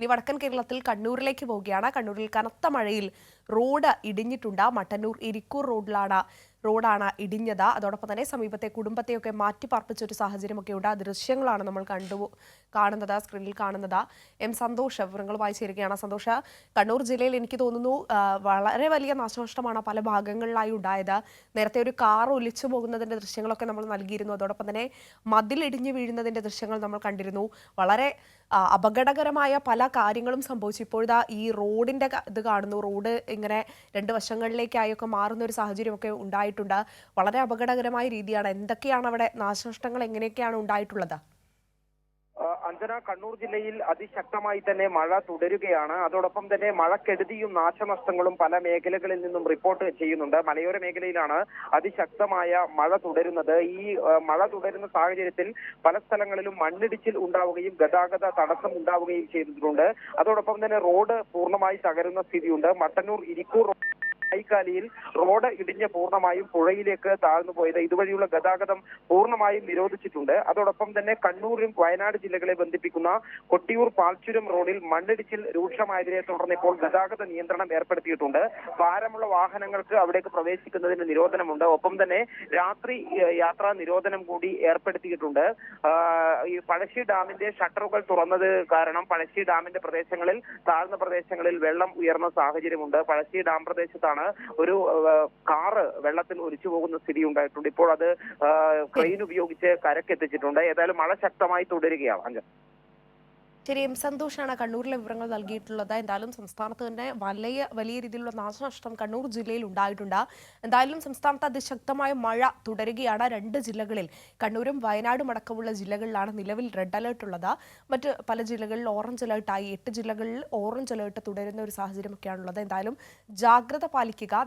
ഇനി വടക്കൻ കേരളത്തിൽ കണ്ണൂരിലേക്ക് പോവുകയാണ്. കണ്ണൂരിൽ കനത്ത മഴയിൽ റോഡ് ഇടിഞ്ഞിട്ടുണ്ട്. മട്ടന്നൂർ ഇരിക്കൂർ റോഡിലാണ് റോഡാണ് ഇടിഞ്ഞത്. അതോടൊപ്പം തന്നെ സമീപത്തെ കുടുംബത്തെയൊക്കെ മാറ്റി പാർപ്പിച്ച ഒരു സാഹചര്യമൊക്കെ ഉണ്ട്. ദൃശ്യങ്ങളാണ് നമ്മൾ കണ്ടു കാണുന്നത് സ്ക്രീനിൽ കാണുന്നത്. എം സന്തോഷ് വിവരങ്ങളുമായി ചേരുകയാണ്. സന്തോഷ കണ്ണൂർ ജില്ലയിൽ എനിക്ക് തോന്നുന്നു വളരെ വലിയ നാശനഷ്ടമാണ് പല ഭാഗങ്ങളിലായി ഉണ്ടായത്. നേരത്തെ ഒരു കാർ ഒലിച്ചു പോകുന്നതിന്റെ ദൃശ്യങ്ങളൊക്കെ നമ്മൾ നൽകിയിരുന്നു. അതോടൊപ്പം തന്നെ മതിൽ ഇടിഞ്ഞു വീഴുന്നതിന്റെ ദൃശ്യങ്ങൾ നമ്മൾ കണ്ടിരുന്നു. വളരെ അപകടകരമായ പല കാര്യങ്ങളും സംഭവിച്ചു. ഇപ്പോഴാ ഈ റോഡിന്റെ ഇത് കാണുന്നു. റോഡ് ഇങ്ങനെ രണ്ട് വശങ്ങളിലേക്കായൊക്കെ മാറുന്ന ഒരു സാഹചര്യമൊക്കെ ഉണ്ടായിട്ടുണ്ട്. വളരെ അപകടകരമായ രീതിയാണ്. എന്തൊക്കെയാണ് അവിടെ നാശനഷ്ടങ്ങൾ എങ്ങനെയൊക്കെയാണ് ഉണ്ടായിട്ടുള്ളത്? അഞ്ജന കണ്ണൂർ ജില്ലയിൽ അതിശക്തമായി തന്നെ മഴ തുടരുകയാണ്. അതോടൊപ്പം തന്നെ മഴക്കെടുതിയും നാശനഷ്ടങ്ങളും പല മേഖലകളിൽ നിന്നും റിപ്പോർട്ട് ചെയ്യുന്നുണ്ട്. മലയോര മേഖലയിലാണ് അതിശക്തമായ മഴ തുടരുന്നത്. ഈ മഴ തുടരുന്ന സാഹചര്യത്തിൽ പല സ്ഥലങ്ങളിലും മണ്ണിടിച്ചിൽ ഉണ്ടാവുകയും ഗതാഗത തടസ്സം ഉണ്ടാവുകയും ചെയ്തിട്ടുണ്ട്. അതോടൊപ്പം തന്നെ റോഡ് പൂർണമായി തകരുന്ന സ്ഥിതിയുണ്ട്. മട്ടന്നൂർ ഇരിക്കൂർ കൈക്കാലിയിൽ റോഡ് ഇടിഞ്ഞ് പൂർണമായും പുഴയിലേക്ക് താഴ്ന്നു പോയത് ഇതുവഴിയുള്ള ഗതാഗതം പൂർണമായും നിരോധിച്ചിട്ടുണ്ട്. അതോടൊപ്പം തന്നെ കണ്ണൂരും വയനാട് ജില്ലകളെ ബന്ധിപ്പിക്കുന്ന കൊട്ടിയൂർ പാൽച്ചുരം റോഡിൽ മണ്ണിടിച്ചിൽ രൂക്ഷമായതിനെ തുടർന്ന് ഇപ്പോൾ ഗതാഗത നിയന്ത്രണം ഏർപ്പെടുത്തിയിട്ടുണ്ട്. ഭാരമുള്ള വാഹനങ്ങൾക്ക് അവിടേക്ക് പ്രവേശിക്കുന്നതിന് നിരോധനമുണ്ട്. ഒപ്പം തന്നെ രാത്രി യാത്രാ നിരോധനം കൂടി ഏർപ്പെടുത്തിയിട്ടുണ്ട്. ഈ പഴശ്ശി ഡാമിന്റെ ഷട്ടറുകൾ തുറന്നത് കാരണം പഴശ്ശി ഡാമിന്റെ പ്രദേശങ്ങളിൽ താഴ്ന്ന പ്രദേശങ്ങളിൽ വെള്ളം ഉയർന്ന സാഹചര്യമുണ്ട്. പഴശ്ശി ഡാം പ്രദേശത്താണ് ഒരു ആ, കാറ് വെള്ളത്തിൽ ഒലിച്ചു പോകുന്ന സ്ഥിതി ഉണ്ടായിട്ടുണ്ട്. ഇപ്പോൾ അത് ക്രെയിൻ ഉപയോഗിച്ച് കരക്കെത്തിച്ചിട്ടുണ്ട്. ഏതായാലും മഴ ശക്തമായി തുടരുകയാണ്. അഞ്ജന ശരി എം സന്തോഷാണ് കണ്ണൂരിലെ വിവരങ്ങൾ നൽകിയിട്ടുള്ളത്. എന്തായാലും സംസ്ഥാനത്ത് തന്നെ വലിയ വലിയ രീതിയിലുള്ള നാശനഷ്ടം കണ്ണൂർ ജില്ലയിൽ ഉണ്ടായിട്ടുണ്ട്. എന്തായാലും സംസ്ഥാനത്ത് അതിശക്തമായ മഴ തുടരുകയാണ് രണ്ട് ജില്ലകളിൽ. കണ്ണൂരും വയനാടും അടക്കമുള്ള ജില്ലകളിലാണ് നിലവിൽ റെഡ് അലേർട്ട് ഉള്ളത്. മറ്റ് പല ജില്ലകളിൽ ഓറഞ്ച് അലേർട്ടായി. എട്ട് ജില്ലകളിൽ ഓറഞ്ച് അലേർട്ട് തുടരുന്ന ഒരു സാഹചര്യമൊക്കെയാണുള്ളത്. എന്തായാലും ജാഗ്രത പാലിക്കുക.